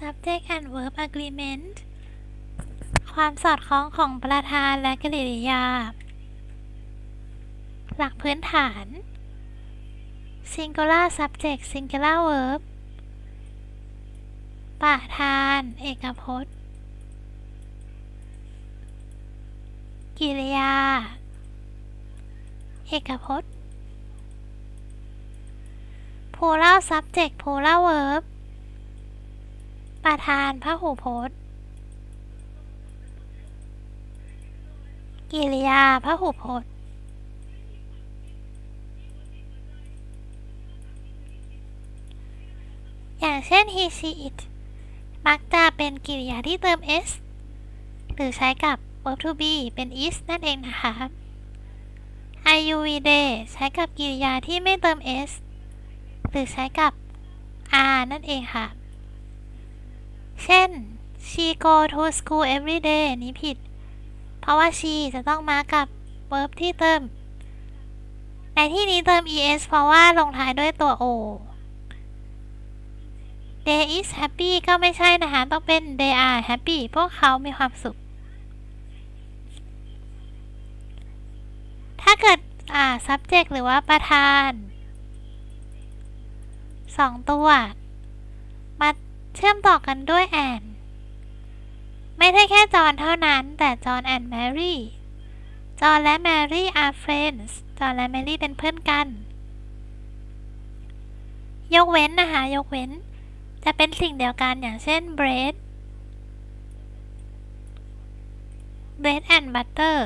subject and verb agreement ความสอดคล้องของประธานและกริยา หลักพื้นฐาน singular subject singular verb ประธาน เอกพจน์ กิริยา เอกพจน์ plural subject plural verb ประธานพระหูพจน์ กิริยาพระหูพจน์ อย่างเช่น he she it มักจะเป็นกริยาที่เติม s หรือใช้กับ verb to be เป็น is นั่นเองนะคะ I u v day ใช้กับกริยาที่ไม่เติม s หรือใช้กับ are นั่นเองค่ะ เช่น she go to school every day นี้ผิด เพราะว่า she จะต้องมากับ verb ที่เติม ในที่นี้เติม es เพราะว่าลงท้ายด้วยตัว o they is happy ก็ไม่ใช่นะคะ ต้องเป็น they are happy พวกเขามีความสุข ถ้าเกิด อ่า subject หรือว่าประธานสองตัว มา เชื่อมต่อกันด้วย and ไม่ได้แค่จอห์นเท่านั้น แต่จอห์น and Mary จอห์นและ Mary are friends จอห์นและ Mary เป็นเพื่อนกัน ยกเว้นนะคะ ยกเว้น จะเป็นสิ่งเดียวกันอย่างเช่น bread bread and butter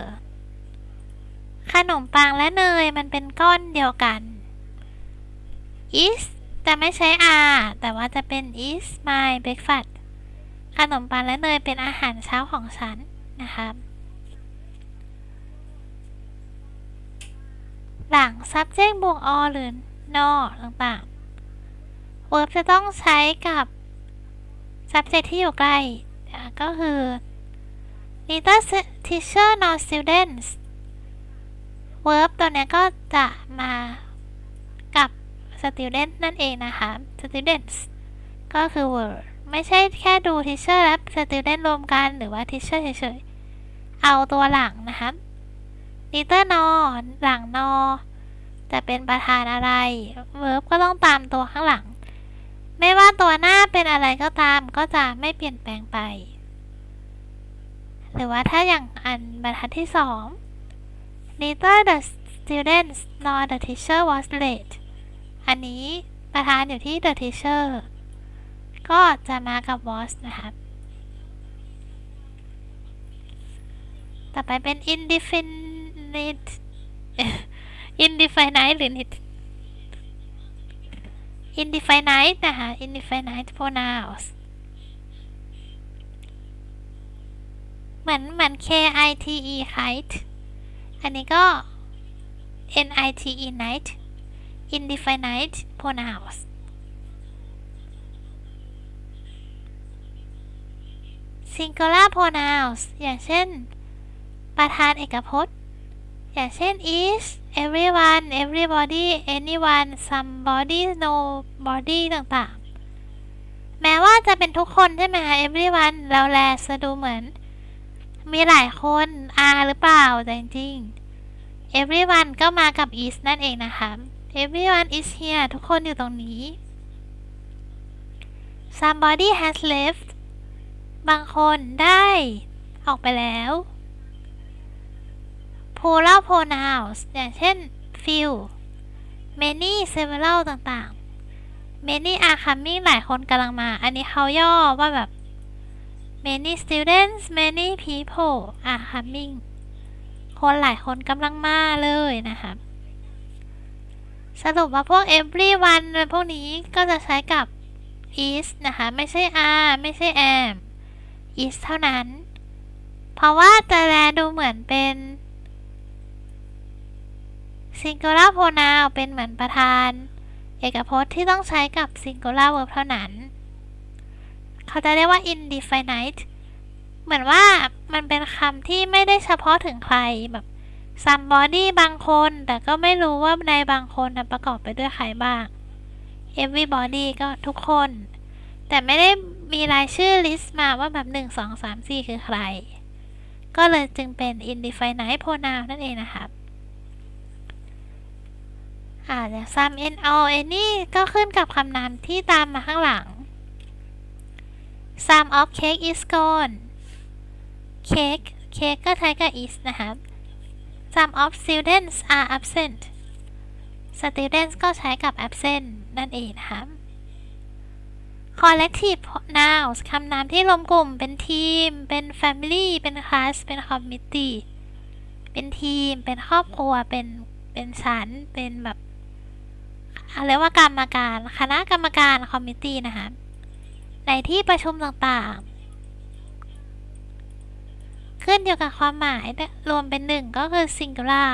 ขนมปังและเนยมันเป็นก้อนเดียวกัน is จะไม่ใช้ are แต่ว่าจะเป็น is my breakfast ขนมปังและเนยเป็นอาหารเช้าของฉันนะคะหลัง subject บวก or หรือ no ต่างๆ verb จะต้องใช้กับ subject ที่อยู่ใกล้ ก็คือ neither teacher nor students verb ตัวนี้ก็จะมา student นั่นเองนะคะ students ก็คือ were ไม่ใช่แค่ดู teacher และ student รวมกันหรือว่า teacher เฉยๆ เอาตัวหลังนะคะ neither nor หลัง no จะเป็นประธานอะไร verb ก็ต้องตามตัวข้างหลัง ไม่ว่าตัวหน้าเป็นอะไรก็ตามก็จะไม่เปลี่ยนแปลงไป หรือว่าถ้าอย่างอันบรรทัดที่สอง neither the students nor the teacher was late อันนี้ประธานอยู่ที่ the teacher ก็จะมากับ was นะคะต่อไปเป็น indefinite indefinite หรือ indefinite นะคะ indefinite pronouns เหมือนเหมือน k i t e kite อันนี้ก็ n i t e night indefinite pronouns singular pronouns อย่างเช่น ประธานเอกพจน์ อย่างเช่น is everyone everybody anyone somebody nobody ต่างๆ แม้ว่าจะเป็นทุกคนใช่ไหมคะ everyone เราแลจะดูเหมือน มีหลายคน are หรือเปล่าแต่จริงๆ everyone ก็มากับ is นั่นเองนะคะ everyone is here ทุกคนอยู่ตรงนี้ somebody has left บางคนได้ ออกไปแล้ว plural pronouns อย่างเช่น few many several ต่างๆ many are coming หลายคนกำลังมา อันนี้เขาย่อว่าแบบ many students many people are coming คนหลายคนกำลังมาเลยนะคะ สรุปว่าพวก everyone พวกนี้ก็จะใช้กับ is นะคะ ไม่ใช่ are ไม่ใช่ am is เท่านั้น เพราะว่าจะแลดูเหมือนเป็น singular pronoun เป็นเหมือนประธาน เอกพจน์ที่ต้องใช้กับ singular verb เท่านั้น เขาจะเรียกว่า indefinite เหมือนว่ามันเป็นคำที่ไม่ได้เฉพาะถึงใครแบบ somebody บางคน แต่ก็ไม่รู้ว่าในบางคนประกอบไปด้วยใครบ้าง everybody ก็ทุกคน แต่ไม่ได้มีรายชื่อลิสต์มาว่าแบบ 1 2 3 4 คือใคร ก็เลยจึงเป็น indefinite pronoun นั่นเองนะครับอาอย่าง some n all any ก็ขึ้นกับคำนามที่ตามมาข้างหลัง some of cake is gone cake cake ก็ใช้กับ is นะครับ some of students are absent students ก็ใช้กับ absent นั่นเองนะครับ collective nouns คำนามที่รวมกลุ่มเป็นทีม เป็น family เป็น class เป็น committee เป็นทีม เป็นครอบครัว เป็น เป็นชั้น เป็นแบบเรียกว่ากรรมการ คณะกรรมการ committee นะคะ ในที่ประชุมต่างๆ ขึ้นอยู่กับความหมายรวมเป็นหนึ่งก็คือ singular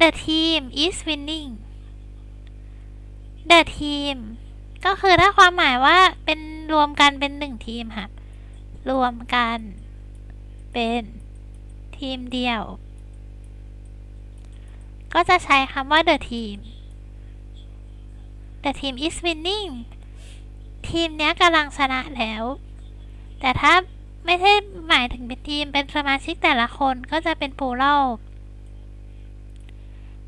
the team is winning the team ก็คือถ้าความหมายว่าเป็นรวมกันเป็นหนึ่งทีมค่ะ รวมกันเป็นทีมเดียว ก็จะใช้คำว่า the team the team is winning ทีมนี้กำลังชนะแล้ว แต่ถ้า ไม่ใช่หมายถึงเป็นทีมเป็นสมาชิกแต่ละคนก็จะเป็น plural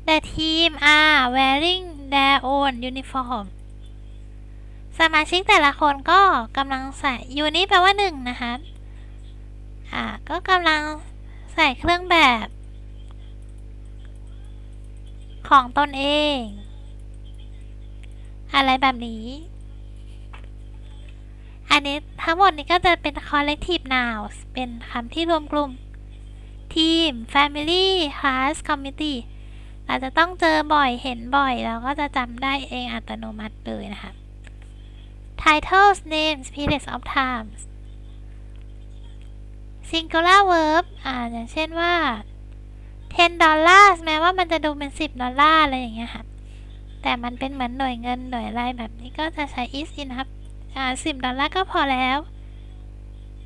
the team are wearing their own uniform สมาชิกแต่ละคนก็กำลังใส่ยูนี่แปลว่าหนึ่งนะคะ อ่า ก็กำลังใส่เครื่องแบบ ของตนเอง อะไรแบบนี้ อันนี้ทั้งหมดนี้ก็จะเป็น collective nouns เป็นคำที่รวมกลุ่ม ทีม family class committee เราจะต้องเจอบ่อยเห็นบ่อยเราก็จะจำได้เองอัตโนมัติเลยนะคะ titles names periods of times singular verb อ่าอย่างเช่นว่า 10 dollars แม้ว่ามันจะดูเป็น 10 ดอลลาร์อะไรอย่างเงี้ยค่ะ แต่มันเป็นเหมือนหน่วยเงินหน่วยอะไรแบบนี้ก็จะใช้ is enough 30 ดอลลาร์ก็พอแล้ว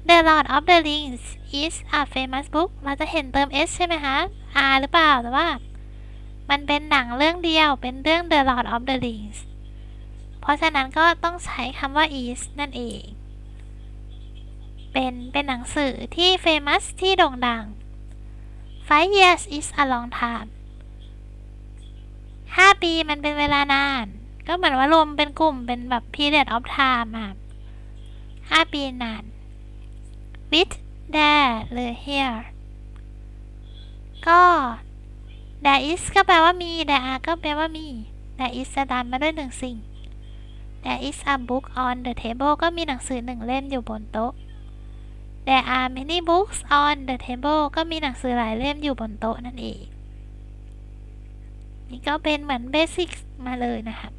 The Lord of the Rings is a famous book เราจะเห็นเติม s ใช่ไหมคะ r หรือเปล่า แต่ว่า มันเป็นหนังเรื่องเดียว เป็นเรื่อง The Lord of the Rings เพราะฉะนั้นก็ต้องใช้คำว่า is นั่นเอง เป็น เป็นหนังสือที่ famous ที่โด่งดัง Five years is a long time 5 ปีมันเป็นเวลานาน ก็เหมือนว่ารวมเป็นกลุ่มเป็นแบบ period of time อะห้าปีนาน with there หรือ here ก็ there is ก็แปลว่ามี there are ก็แปลว่ามี there is จะตามมาด้วยหนึ่งสิ่ง There is a book on the table ก็มีหนังสือหนึ่งเล่มอยู่บนโต๊ะ There are many books on the table ก็มีหนังสือหลายเล่มอยู่บนโต๊ะนั่นเอง นี่ก็เป็นเหมือนเบสิกมาเลยนะคะ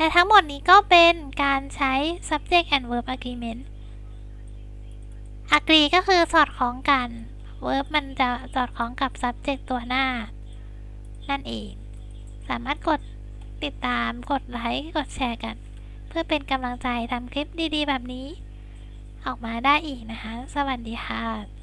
แต่ทั้งหมดนี้ก็เป็นการใช้ subject and verb agreement agree ก็คือสอดคล้องกัน verb มันจะสอดคล้องกับ subject ตัวหน้า นั่นเอง สามารถกดติดตาม กดไลค์ กดแชร์กัน เพื่อเป็นกำลังใจทำคลิปดีๆ แบบนี้ ออกมาได้อีกนะคะ สวัสดีค่ะ